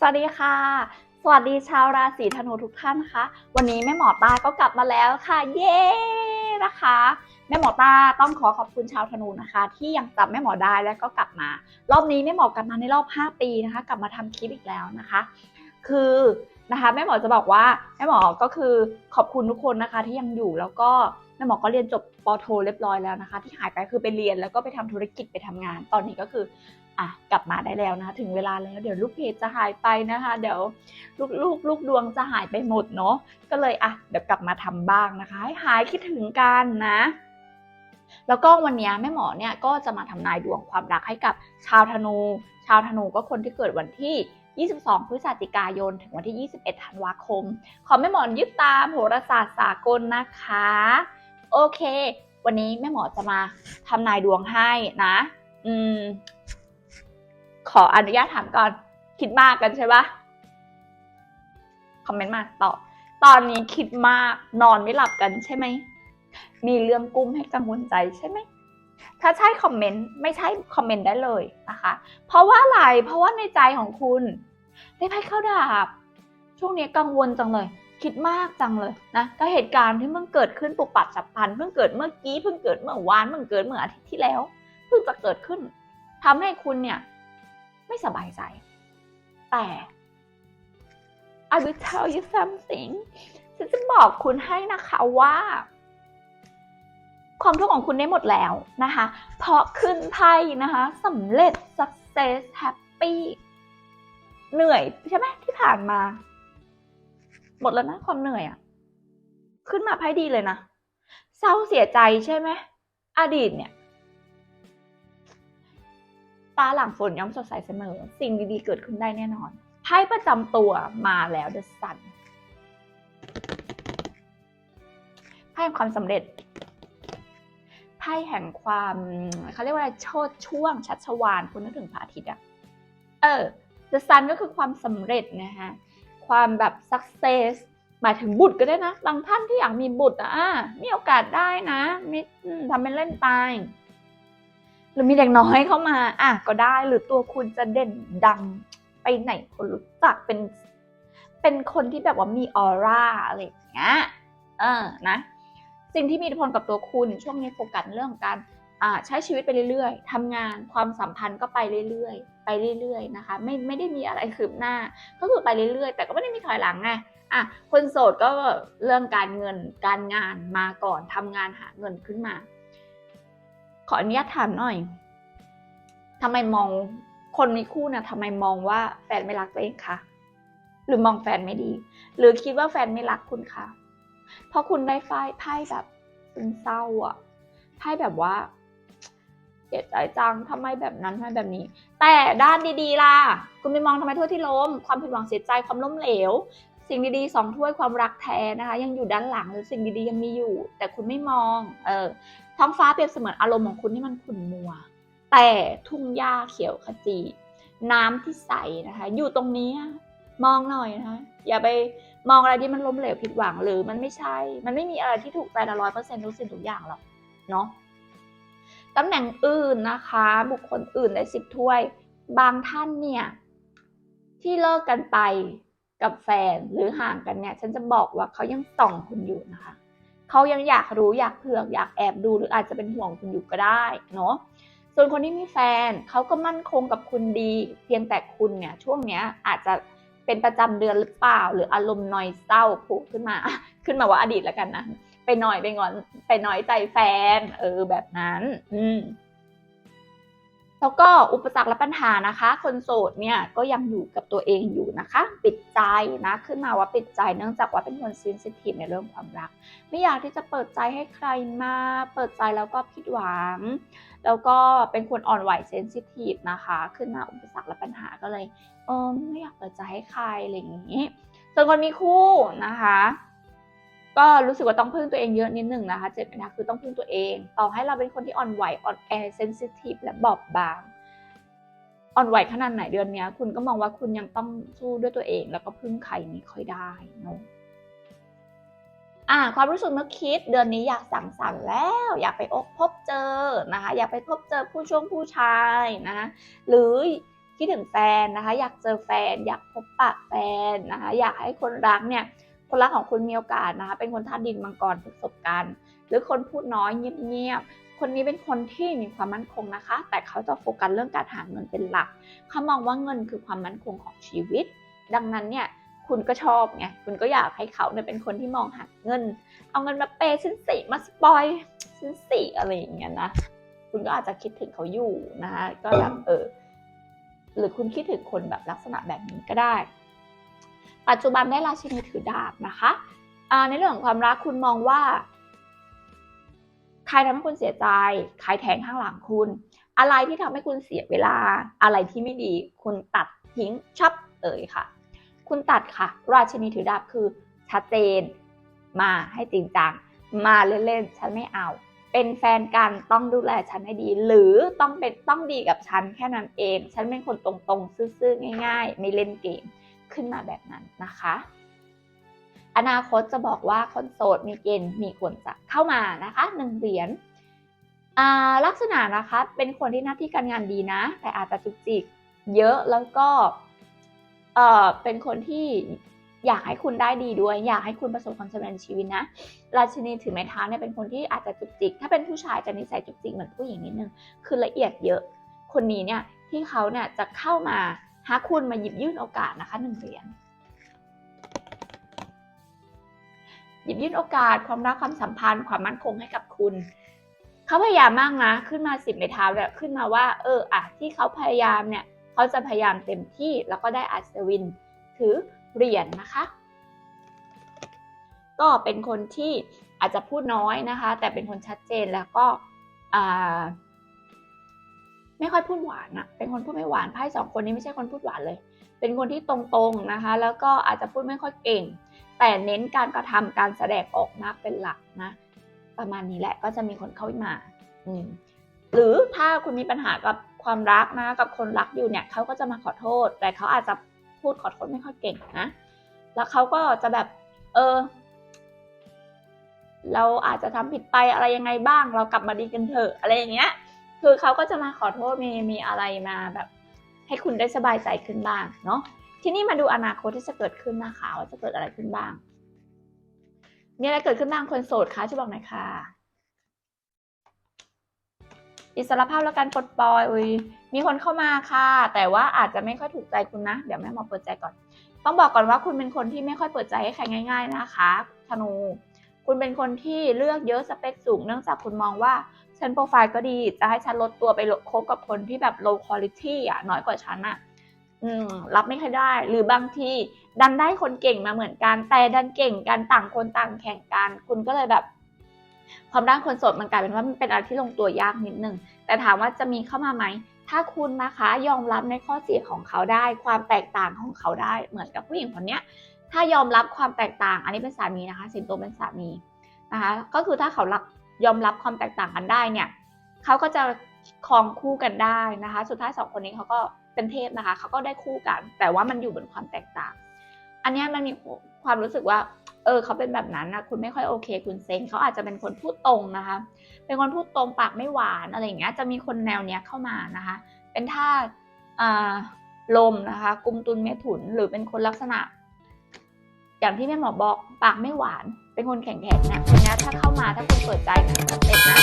สวัสดีค่ะ สวัสดีชาวราศีธนูทุกท่านนะคะ วันนี้แม่หมอตาก็กลับมาแล้วค่ะ เย้นะคะ แม่หมอตาต้องขอขอบคุณชาวธนูนะคะ ที่ยังจำแม่หมอได้แล้วก็กลับมา รอบนี้แม่หมอกลับมาในรอบ 5 ปีนะคะ กลับมาทำคลิปอีกแล้วนะคะ คือนะคะแม่หมอจะบอกว่าแม่หมอก็คือขอบคุณทุกคนนะคะที่ยังอยู่แล้วก็แม่หมอก็เรียนจบปโทเรียบร้อยแล้วนะคะ ที่หายไปคือไปเรียนแล้วก็ไปทำธุรกิจไปทำงาน ตอนนี้ก็คือ อะกลับมาได้แล้วนะถึงเวลาแล้วเดี๋ยวลูกเพจจะหายไปนะคะ เดี๋ยวลูกลูกลูกดวงจะหายไปหมดเนาะก็เลยอะเดี๋ยวกลับมาทำบ้างนะคะ ให้หายคิดถึงกันนะ แล้วก็วันนี้แม่หมอเนี่ยก็จะมาทำนายดวงความรักให้กับชาวธนู ชาวธนูก็คนที่เกิดวันที่22 พฤศจิกายน ถึงวันที่ 21 ธันวาคม ขอแม่หมอยึดตามโหราศาสตร์สากลนะคะ โอเค วันนี้แม่หมอจะมาทำนายดวงให้นะ อืม ขออนุญาตถามก่อน คิดมากกันใช่ปะคอมเมนต์มาตอบ ตอนนี้คิดมากนอนไม่หลับกันใช่ไหม มีเรื่องกุ้มให้กังวลใจใช่ไหม ถ้าใช่คอมเมนต์ไม่ใช่คอมเมนต์ได้เลยนะคะ เพราะว่าอะไร เพราะว่าในใจของคุณได้ไพ่เข้าดาบ ช่วงนี้กังวลจังเลย คิดมากจังเลยนะก็เหตุการณ์ที่มันเกิดขึ้นปุบปับฉับพลัน เพิ่งเกิดเมื่อกี้ เพิ่งเกิดเมื่อวาน เพิ่งเกิดเมื่ออาทิตย์ที่แล้ว เพิ่งจะเกิดขึ้นทำให้คุณเนี่ย ไม่สบายใจ แต่ I will tell you something ฉันจะบอกคุณให้นะคะว่า ความทุกข์ของคุณได้หมดแล้วนะคะ เพราะขึ้นไพ่นะคะสำเร็จ success happy เหนื่อยใช่ไหมที่ผ่านมา หมดแล้วนะความเหนื่อยอะขึ้นมาไพ่ดีเลยนะ เศร้าเสียใจใช่ไหมอดีตเนี่ย ตาหลังฝนย่อมสดใสเสมอ สิ่งดีๆเกิดขึ้นได้แน่นอนไพ่ประจำตัวมาแล้ว The Sun ไพ่แห่งความสำเร็จไพ่แห่งความเขาเรียกว่าอะไรโชดช่วง ชัชวานคุณนึกถึงพระอาทิตย์อะเออ The Sun ก็คือความสำเร็จนะคะความแบบ success หมายถึงบุตรก็ได้นะ บางท่านที่อยากมีบุตรอะอะมีโอกาสได้นะมิทำเป็นเล่นไป รือมีเด็กน้อยเข้ามา อะก็ได้หรือตัวคุณจะเด่นดังไปไหนคนรู้จักเป็นเป็นคนที่แบบว่ามีออร่าอะไรอย่างเงี้ยเออนะ สิ่งที่มีอิทธิพลกับตัวคุณช่วงนี้โฟกัสเรื่องของการอ่าใช้ชีวิตไปเรื่อยๆทำงานความสัมพันธ์ก็ไปเรื่อยๆ ไปเรื่อยๆนะคะ ไม่ไม่ได้มีอะไรคืบหน้า ก็คือไปเรื่อยๆ แต่ก็ไม่ได้มีถอยหลังไงอะคนโสดก็เรื่องการเงินการงานมาก่อนทำงานหาเงินขึ้นมา ขออนุญาตถามหน่อยทำไมมองคนมีคู่นะทำไมมองว่าแฟนไม่รักตัวเองคะหรือมองแฟนไม่ดี หรือคิดว่าแฟนไม่รักคุณคะเพราะคุณได้ไพ่ไพ่แบบซึมเศร้าอะไพ่แบบว่าเสียใจจังทำไมแบบนั้นทำไมแบบนี้ แต่ด้านดีๆล่ะ คุณไปมองทำไมถ้วยที่ล้ม ความผิดหวังเสียใจ ความล้มเหลว สิ่งดีๆสองถ้วยความรักแท้นะคะ ยังอยู่ด้านหลังหรือสิ่งดีๆยังมีอยู่ แต่คุณไม่มอง เออ ท้องฟ้าเปรียบเสมือนอารมณ์ของคุณที่มันขุ่นมัว แต่ทุ่งหญ้าเขียวขจี น้ำที่ใสนะคะ อยู่ตรงนี้มองหน่อยนะคะ อย่าไปมองอะไรที่มันล้มเหลวผิดหวังหรือมันไม่ใช่ มันไม่มีอะไรที่ถูกใจละร้อยเปอร์เซ็นต์ทุกสิ่งทุกอย่างหรอกเนาะตำแหน่งอื่นนะคะ บุคคลอื่นได้สิบถ้วย บางท่านเนี่ย ที่เลิกกันไปกับแฟนหรือห่างกันเนี่ย ฉันจะบอกว่าเขายังส่องคุณอยู่นะคะ เขายังอยากรู้อยากเผือกอยากแอบดูหรืออาจจะเป็นห่วงคุณอยู่ก็ได้เนาะส่วนคนที่มีแฟนเขาก็มั่นคงกับคุณดี เพียงแต่คุณเนี่ยช่วงเนี้ยอาจจะเป็นประจำเดือนหรือเปล่า หรืออารมณ์นอยเศร้าผุขึ้นมา ขึ้นมาว่าอดีตแล้วกันนะไปหน่อยไปงอนไปน้อยใจแฟน เออแบบนั้น อืม แล้วก็อุปสรรคและปัญหานะคะ คนโสดเนี่ยก็ยังอยู่กับตัวเองอยู่นะคะ ปิดใจนะขึ้นมาว่าปิดใจเนื่องจากว่าเป็นคนเซนซิทีฟในเรื่องความรัก ไม่อยากที่จะเปิดใจให้ใครมา เปิดใจแล้วก็ผิดหวัง แล้วก็เป็นคนอ่อนไหวเซนซิทีฟนะคะ ขึ้นมาอุปสรรคและปัญหาก็เลยเออไม่อยากเปิดใจให้ใครอะไรอย่างนี้ส่วนคนมีคู่นะคะ ก็รู้สึกว่าต้องพึ่งตัวเองเยอะนิดหนึ่งนะคะเจ็ดนะคะคือต้องพึ่งตัวเอง ต่อให้เราเป็นคนที่อ่อนไหวอ่อนแอเซนซิทีฟและบอบบางอ่อนไหวขนาดไหนเดือนนี้คุณก็มองว่าคุณยังต้องสู้ด้วยตัวเอง แล้วก็พึ่งใครไม่ค่อยได้เนอะอ่าความรู้สึกนึกคิดเดือนนี้อยากสั่งสรรค์แล้ว อยากไปอกพบเจอนะคะ อยากไปพบเจอผู้ช่วงผู้ชายนะหรือคิดถึงแฟนนะคะ อยากเจอแฟน อยากพบปะแฟนนะคะ อยากให้คนรักเนี่ย คนรักของคุณมีโอกาสนะคะ เป็นคนธาตุดินมังกรประสบการณ์หรือคนพูดน้อยเงียบๆ คนนี้เป็นคนที่มีความมั่นคงนะคะ แต่เขาจะโฟกัสเรื่องการหาเงินเป็นหลัก เขามองว่าเงินคือความมั่นคงของชีวิต ดังนั้นเนี่ยคุณก็ชอบไง คุณก็อยากให้เขาเนี่ยเป็นคนที่มองหาเงิน เอาเงินมาเปย์ฉันสิมาสปอยฉันสิอะไรอย่างเงี้ยนะ คุณก็อาจจะคิดถึงเขาอยู่นะคะก็แบบเออ หรือคุณคิดถึงคนแบบลักษณะแบบนี้ก็ได้ ปัจจุบันได้ราชินีถือดาบนะคะในเรื่องของความรักคุณมองว่าใครทำให้คุณเสียใจใครแทงข้างหลังคุณ อะไรที่ทำให้คุณเสียเวลา อะไรที่ไม่ดี คุณตัดทิ้งชับเอ่ยค่ะ คุณตัดค่ะ ราชินีถือดาบคือชัดเจน มาให้จริงจัง มาเล่นๆ ฉันไม่เอา เป็นแฟนกันต้องดูแลฉันให้ดี หรือต้องเป็นต้องดีกับฉันแค่นั้นเอง ฉันเป็นคนตรงๆ ซื่อๆ ง่าย ๆ ไม่เล่นเกม ขึ้นมาแบบนั้นนะคะ อนาคตจะบอกว่าคนโสดมีเกณฑ์มีคนจะเข้ามานะคะหนึ่งเหรียญอ่าลักษณะนะคะเป็นคนที่หน้าที่การงานดีนะ แต่อาจจะจุกจิกเยอะแล้วก็เออเป็นคนที่อยากให้คุณได้ดีด้วย อยากให้คุณประสบความสำเร็จในชีวิตนะ ราชินีถือไม้เท้าเนี่ยเป็นคนที่อาจจะจุกจิก ถ้าเป็นผู้ชายจะนิสัยจุกจิกเหมือนผู้หญิงนิดนึง คือละเอียดเยอะ คนนี้เนี่ยที่เขาเนี่ยจะเข้ามา หาคุณมาหยิบยื่นโอกาสนะคะหนึ่งเหรียญหยิบยื่นโอกาสความรักความสัมพันธ์ความมั่นคงให้กับคุณเขาพยายามมากนะ ขึ้นมาสิบในเท้าเนี่ยขึ้นมาว่า เอออะที่เขาพยายามเนี่ยเขาจะพยายามเต็มที่แล้วก็ได้อัศวินถือเหรียญนะคะ ก็เป็นคนที่อาจจะพูดน้อยนะคะ แต่เป็นคนชัดเจนแล้วก็อ่า ไม่ค่อยพูดหวานอะเป็นคนพูดไม่หวานไพ่สองคนนี้ไม่ใช่คนพูดหวานเลย เป็นคนที่ตรงๆนะคะ แล้วก็อาจจะพูดไม่ค่อยเก่ง แต่เน้นการกระทำการแสดงออกมากเป็นหลักนะ ประมาณนี้แหละก็จะมีคนเข้ามาอืมหรือถ้าคุณมีปัญหากับความรักนะกับคนรักอยู่เนี่ยเขาก็จะมาขอโทษ แต่เขาอาจจะพูดขอโทษไม่ค่อยเก่งนะ แล้วเขาก็จะแบบ เออ เราอาจจะทำผิดไปอะไรยังไงบ้าง เรากลับมาดีกันเถอะอะไรอย่างเงี้ย คือเขาก็จะมาขอโทษมีมีอะไรมาแบบ ให้คุณได้สบายใจขึ้นบ้างเนาะทีนี้มาดูอนาคตที่จะเกิดขึ้นนะคะว่าจะเกิดอะไรขึ้นบ้าง มีอะไรเกิดขึ้นบ้างคนโสดคะช่วยบอกหน่อยค่ะ อิสรภาพและการปลดปล่อยอุยมีคนเข้ามาค่ะ แต่ว่าอาจจะไม่ค่อยถูกใจคุณนะ เดี๋ยวแม่หมอเปิดใจก่อน ต้องบอกก่อนว่าคุณเป็นคนที่ไม่ค่อยเปิดใจให้ใครง่าย ๆ นะคะธนู คุณเป็นคนที่เลือกเยอะสเปคสูง เนื่องจากคุณมองว่า ฉันโปรไฟล์ก็ดีจะให้ฉันลดตัวไปคบกับคนที่แบบ low quality อะน้อยกว่าฉันอะอืมรับไม่ค่อยได้ หรือบางทีดันได้คนเก่งมาเหมือนกัน แต่ดันเก่งกันต่างคนต่างแข่งกัน คุณก็เลยแบบ ความด้านคนโสดมันกลายเป็นว่ามันเป็นอะไรที่ลงตัวยากนิดนึง แต่ถามว่าจะมีเข้ามาไหม ถ้าคุณนะคะยอมรับในข้อเสียของเขาได้ ความแตกต่างของเขาได้ เหมือนกับผู้หญิงคนเนี้ย ถ้ายอมรับความแตกต่าง อันนี้เป็นสามีนะคะ สิงโตเป็นสามีนะคะ ก็คือถ้าเขารับ ยอมรับความแตกต่างกันได้เนี่ยเขาก็จะครองคู่กันได้นะคะ สุดท้ายสองคนนี้เขาก็เป็นเทพนะคะเขาก็ได้คู่กัน แต่ว่ามันอยู่บนความแตกต่าง อันนี้มันมีความรู้สึกว่าเออเขาเป็นแบบนั้นนะคุณไม่ค่อยโอเค คุณเซ็งเขาอาจจะเป็นคนพูดตรงนะคะ เป็นคนพูดตรงปากไม่หวานอะไรอย่างเงี้ยจะมีคนแนวเนี้ยเข้ามานะคะ เป็นท่าอ่าลมนะคะ กุมตุนเมถุนหรือเป็นคนลักษณะ อย่างที่แม่หมอบอกปากไม่หวาน เป็นคนแข็งๆเนี่ยคนนี้ถ้าเข้ามาถ้าคุณเปิดใจนะสเต็ปนะ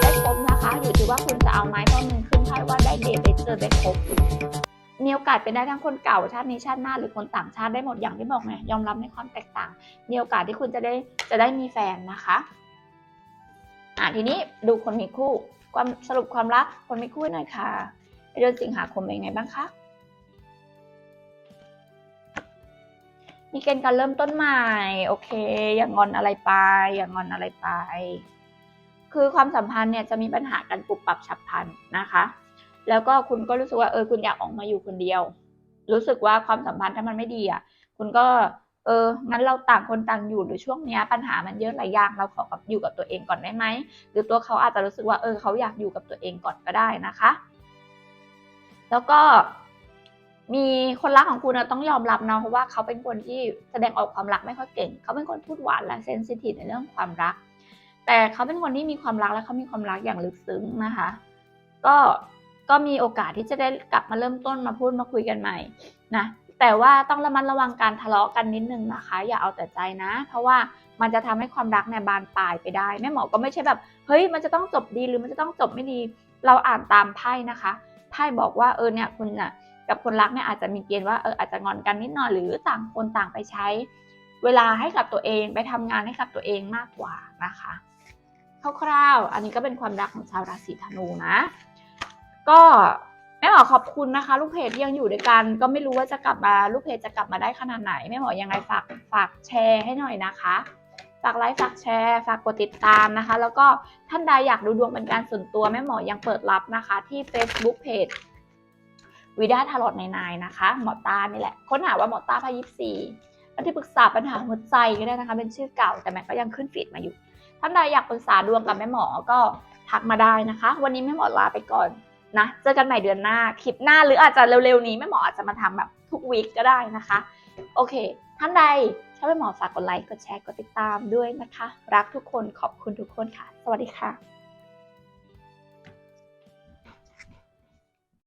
ได้ครบนะคะอยู่ที่ว่าคุณจะเอาไม้ต้นหนึ่งขึ้นไพ่ว่าได้เดทได้เจอได้ครบมีโอกาสเป็นได้ทั้งคนเก่าชาตินี้ชาติหน้าหรือคนต่างชาติได้หมดอย่างที่บอกไงยอมรับในความแตกต่าง มีโอกาสที่คุณจะได้จะได้มีแฟนนะคะอ่าทีนี้ดูคนมีคู่ ความสรุปความรักคนมีคู่หน่อยค่ะเดือนสิงหาคมเป็นไงบ้างคะ มีเกณฑ์การเริ่มต้นใหม่ โอเค อย่างงอนอะไรไป อย่างงอนอะไรไป คือความสัมพันธ์เนี่ยจะมีปัญหากันปรับปรับฉับพลันนะคะ แล้วก็คุณก็รู้สึกว่าเออคุณอยากออกมาอยู่คนเดียว รู้สึกว่าความสัมพันธ์ถ้ามันไม่ดีอะ คุณก็เออ งั้นเราต่างคนต่างอยู่หรือช่วงเนี้ยปัญหามันเยอะหลายอย่าง เราขอกับอยู่กับตัวเองก่อนได้ไหม หรือตัวเขาอาจจะรู้สึกว่าเออเขาอยากอยู่กับตัวเองก่อนก็ได้นะคะ แล้วก็ มีคนรักของคุณนะต้องยอมรับนะเพราะว่าเขาเป็นคนที่แสดงออกความรักไม่ค่อยเก่ง เขาเป็นคนพูดหวานและเซนซิทีฟในเรื่องความรัก แต่เขาเป็นคนที่มีความรักและเขามีความรักอย่างลึกซึ้งนะคะ ก็ก็มีโอกาสที่จะได้กลับมาเริ่มต้นมาพูดมาคุยกันใหม่นะแต่ว่าต้องระมัดระวังการทะเลาะกันนิดนึงนะคะ อย่าเอาแต่ใจนะ เพราะว่ามันจะทำให้ความรักเนี่ยบานปลายไปได้แม่หมอก็ไม่ใช่แบบเฮ้ยมันจะต้องจบดีหรือมันจะต้องจบไม่ดี เราอ่านตามไพ่นะคะไพ่บอกว่าเออเนี่ยคุณน่ะ กับคนรักเนี่ยอาจจะมีเกณฑ์ว่าเอออาจจะงอนกันนิดหน่อยหรือต่างคนต่างไปใช้ เวลาให้กับตัวเองไปทำงานให้กับตัวเองมากกว่านะคะคร่าวๆอันนี้ก็เป็นความรักของชาวราศีธนูนะ ก็แม่หมอขอบคุณนะคะ ลูกเพจที่ยังอยู่ด้วยกัน ก็ไม่รู้ว่าจะกลับมาลูกเพจจะกลับมาได้ขนาดไหนแม่หมอยังไงฝากฝากแชร์ให้หน่อยนะคะฝากไลค์ฝากแชร์ ฝากกดติดตามนะคะ แล้วก็ท่านใดอยากดูดวงเป็นการส่วนตัวแม่หมอยังเปิดรับนะคะ ที่ Facebook Page วิด้าทารอดในนายนะคะ หมอตานี่แหละ ค้นหาว่าหมอตาพายิปซีแล้วที่ปรึกษาปัญหาหัวใจก็ได้นะคะ เป็นชื่อเก่าแต่แม่ก็ยังขึ้นฟีดมาอยู่ ท่านใดอยากปรึกษาดวงกับแม่หมอก็ทักมาได้นะคะ วันนี้แม่หมอลาไปก่อนนะ เจอกันใหม่เดือนหน้า คลิปหน้าหรืออาจจะเร็วๆนี้แม่หมออาจจะมาทำแบบทุกวีคก็ได้นะคะ โอเค ท่านใดชอบแม่หมอฝากกดไลค์ กดแชร์ กดติดตามด้วยนะคะ รักทุกคน ขอบคุณทุกคนค่ะ สวัสดีค่ะ